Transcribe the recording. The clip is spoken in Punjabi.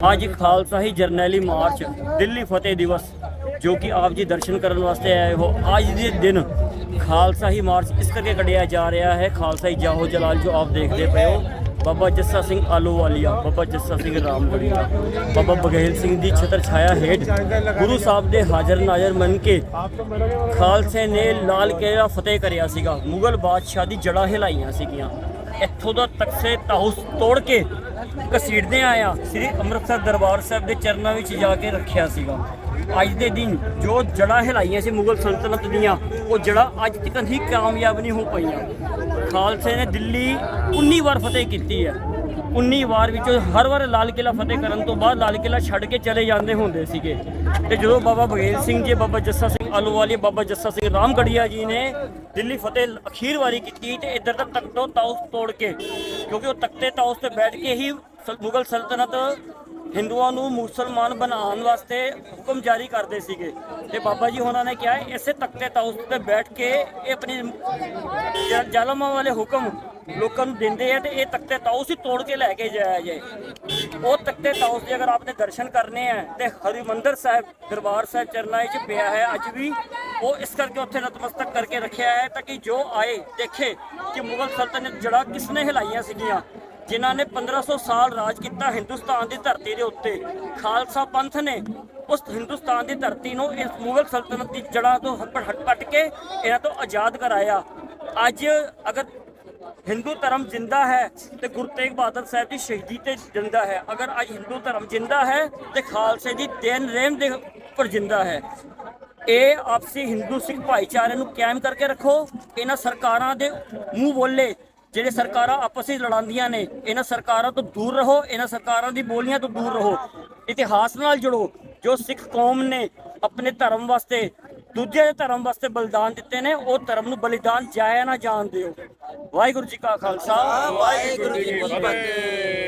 ਅੱਜ ਖਾਲਸਾ ਹੀ ਜਰਨੈਲੀ ਮਾਰਚ, ਦਿੱਲੀ ਫਤਿਹ ਦਿਵਸ, ਜੋ ਕਿ ਆਪ ਜੀ ਦਰਸ਼ਨ ਕਰਨ ਵਾਸਤੇ ਆਏ ਹੋ। ਅੱਜ ਦੇ ਦਿਨ ਖਾਲਸਾ ਹੀ ਮਾਰਚ ਇਸ ਕਰਕੇ ਕੱਢਿਆ ਜਾ ਰਿਹਾ ਹੈ। ਖਾਲਸਾ ਹੀ ਜਾਹੋ ਜਲਾਲ ਜੋ ਆਪ ਦੇਖਦੇ ਪਏ ਹੋ। ਬਾਬਾ ਜੱਸਾ ਸਿੰਘ ਆਲੋਵਾਲੀਆ, ਬਾਬਾ ਜੱਸਾ ਸਿੰਘ ਰਾਮਗੜੀਆ, ਬਾਬਾ ਬਗੇਲ ਸਿੰਘ ਦੀ ਛਤਰ ਛਾਇਆ ਹੇਠ ਗੁਰੂ ਸਾਹਿਬ ਦੇ ਹਾਜ਼ਰ ਨਾਜ਼ਰ ਮੰਨ ਕੇ ਖਾਲਸੇ ਨੇ ਲਾਲ ਕਿਲ੍ਹਾ ਫਤਿਹ ਕਰਿਆ ਸੀਗਾ। ਮੁਗਲ ਬਾਦਸ਼ਾਹ ਦੀ ਜੜ੍ਹਾਂ ਹਿਲਾਈਆਂ ਸੀਗੀਆਂ। ਇੱਥੋਂ ਦਾ ਤਖਸੇ ਤਾਹੂਸ ਤੋੜ ਕੇ ਘਸੀੜਦੇ ਆਇਆ ਸ੍ਰੀ ਅੰਮ੍ਰਿਤਸਰ ਦਰਬਾਰ ਸਾਹਿਬ ਦੇ ਚਰਨਾਂ ਵਿੱਚ ਜਾ ਕੇ ਰੱਖਿਆ ਸੀਗਾ। ਅੱਜ ਦੇ ਦਿਨ ਜੋ ਜੜ੍ਹਾਂ ਹਿਲਾਈਆਂ ਸੀ ਮੁਗਲ ਸਲਤਨਤ ਦੀਆਂ, ਉਹ ਜੜ੍ਹਾਂ ਅੱਜ ਤੱਕ ਹੀ ਕਾਮਯਾਬ ਨਹੀਂ ਹੋ ਪਈਆਂ। ਖਾਲਸੇ ਨੇ ਦਿੱਲੀ 19 ਵਾਰ ਫਤਿਹ ਕੀਤੀ ਹੈ। 19 ਵਾਰ ਵਿੱਚੋਂ ਹਰ ਵਾਰ ਲਾਲ ਕਿਲ੍ਹਾ ਫਤਿਹ ਕਰਨ ਤੋਂ ਬਾਅਦ ਲਾਲ ਕਿਲ੍ਹਾ ਛੱਡ ਕੇ ਚਲੇ ਜਾਂਦੇ ਹੁੰਦੇ ਸੀਗੇ। ਤੇ ਜਦੋਂ ਬਾਬਾ ਬਗੇਲ ਸਿੰਘ ਜੀ, ਬਾਬਾ ਜੱਸਾ ਆਲੂ ਵਾਲੀ ਬਾਬਾ ਜੱਸਾ ਸਿੰਘ ਰਾਮਗੜੀਆ ਜੀ ਨੇ ਦਿੱਲੀ ਫਤਿਹ ਅਖੀਰ ਵਾਰੀ ਕੀਤੀ ਤੇ ਇੱਧਰ ਦਾ ਤਖਤੋਂ ਤਾਉਸ ਤੋੜ ਕੇ, ਕਿਉਂਕਿ ਉਹ ਤਖਤੇ ਤਾਉਸ ਤੇ ਬੈਠ ਕੇ ਹੀ ਸਲ- ਮੁਗਲ ਸਲਤਨਤ ਹਿੰਦੂਆਂ ਨੂੰ ਮੁਸਲਮਾਨ ਬਣਾਉਣ ਵਾਸਤੇ ਹੁਕਮ ਜਾਰੀ ਕਰਦੇ ਸੀਗੇ। ਤੇ ਬਾਬਾ ਜੀ ਉਹਨਾਂ ਨੇ ਕਿਹਾ, ਇਸੇ ਤਖਤੇ ਤਾਉਸ ਤੇ ਬੈਠ ਕੇ ਇਹ ਆਪਣੀ ਜ਼ਾਲਮਾਂ ਵਾਲੇ ਹੁਕਮ ਲੋਕਾਂ ਨੂੰ ਦਿੰਦੇ ਆ ਤੇ ਇਹ ਤਖਤੇ ਤਾਉਸ ਹੀ ਤੋੜ ਕੇ ਲੈ ਕੇ ਜਾਇਆ ਜਾਏ। ਉਹ ਤਖਤੇ ਤਾਉਸ ਦੇ ਅਗਰ ਆਪਨੇ ਦਰਸ਼ਨ ਕਰਨੇ ਆ ਤੇ ਹਰਿਮੰਦਰ ਸਾਹਿਬ, ਦਰਬਾਰ ਸਾਹਿਬ ਚਰਨਾਂ 'ਚ ਪਿਆ ਹੈ, ਅੱਜ ਵੀ ਉਹ ਇਸ ਕਰਕੇ ਉੱਥੇ ਨਤਮਸਤਕ ਕਰਕੇ ਰੱਖਿਆ ਹੈ ਤਾਂ ਕਿ ਜੋ ਆਏ ਦੇਖੇ ਕਿ ਮੁਗਲ ਸਲਤਨਤ ਜੜਾ ਕਿਸਨੇ ਹਿਲਾਈਆਂ ਸੀਗੀਆਂ, ਜਿਨ੍ਹਾਂ ਨੇ 1500 ਸਾਲ ਰਾਜ ਕੀਤਾ ਹਿੰਦੁਸਤਾਨ ਦੀ ਧਰਤੀ ਦੇ ਉੱਤੇ। ਖਾਲਸਾ ਪੰਥ ਨੇ ਉਸ ਹਿੰਦੁਸਤਾਨ ਦੀ ਧਰਤੀ ਨੂੰ ਇਸ ਮੁਗਲ ਸਲਤਨਤ ਦੀ ਜੜ੍ਹਾਂ ਤੋਂ ਹਟ ਹਟ ਕੇ ਇਹਨਾਂ ਤੋਂ ਆਜ਼ਾਦ ਕਰਾਇਆ। ਅੱਜ ਅਗਰ ਹਿੰਦੂ ਧਰਮ ਜਿੰਦਾ ਹੈ ਤੇ ਗੁਰੂ ਤੇਗ ਬਹਾਦਰ ਸਾਹਿਬ ਦੀ ਸ਼ਹੀਦੀ ਤੇ ਜਿੰਦਾ ਹੈ। ਅਗਰ ਅੱਜ ਹਿੰਦੂ ਧਰਮ ਜਿੰਦਾ ਹੈ ਤੇ ਖਾਲਸੇ ਦੀ ਦੇਨ ਰੇਮ ਦੇ ਉੱਪਰ ਜਿੰਦਾ ਹੈ, ਇਹ ਆਪਸੀ ਹਿੰਦੂ ਸਿੱਖ ਭਾਈਚਾਰੇ ਨੂੰ ਕਾਇਮ ਕਰਕੇ ਰੱਖੋ। ਇਹਨਾਂ ਸਰਕਾਰਾਂ ਦੇ ਮੂੰਹ ਬੋਲੇ, ਜਿਹੜੇ ਸਰਕਾਰਾਂ ਆਪਸ ਵਿੱਚ ਲੜਾਉਂਦੀਆਂ ਨੇ, ਇਹਨਾਂ ਸਰਕਾਰਾਂ ਤੋਂ ਦੂਰ ਰਹੋ, ਇਹਨਾਂ ਸਰਕਾਰਾਂ ਦੀ ਬੋਲੀਆਂ ਤੋਂ ਦੂਰ ਰਹੋ। ਇਤਿਹਾਸ ਨਾਲ ਜੁੜੋ। ਜੋ ਸਿੱਖ ਕੌਮ ਨੇ ਆਪਣੇ ਧਰਮ ਵਾਸਤੇ ਦੂਜੇ ਦੇ ਧਰਮ ਵਾਸਤੇ ਬਲੀਦਾਨ ਦਿੱਤੇ ਨੇ, ਉਹ ਧਰਮ ਨੂੰ ਬਲੀਦਾਨ ਜਾਇਆ ਨਾ ਜਾਣ ਦਿਓ। ਵਾਹਿਗੁਰੂ ਜੀ ਕਾ ਖਾਲਸਾ, ਵਾਹਿਗੁਰੂ ਜੀ ਕੀ ਫਤਿਹ।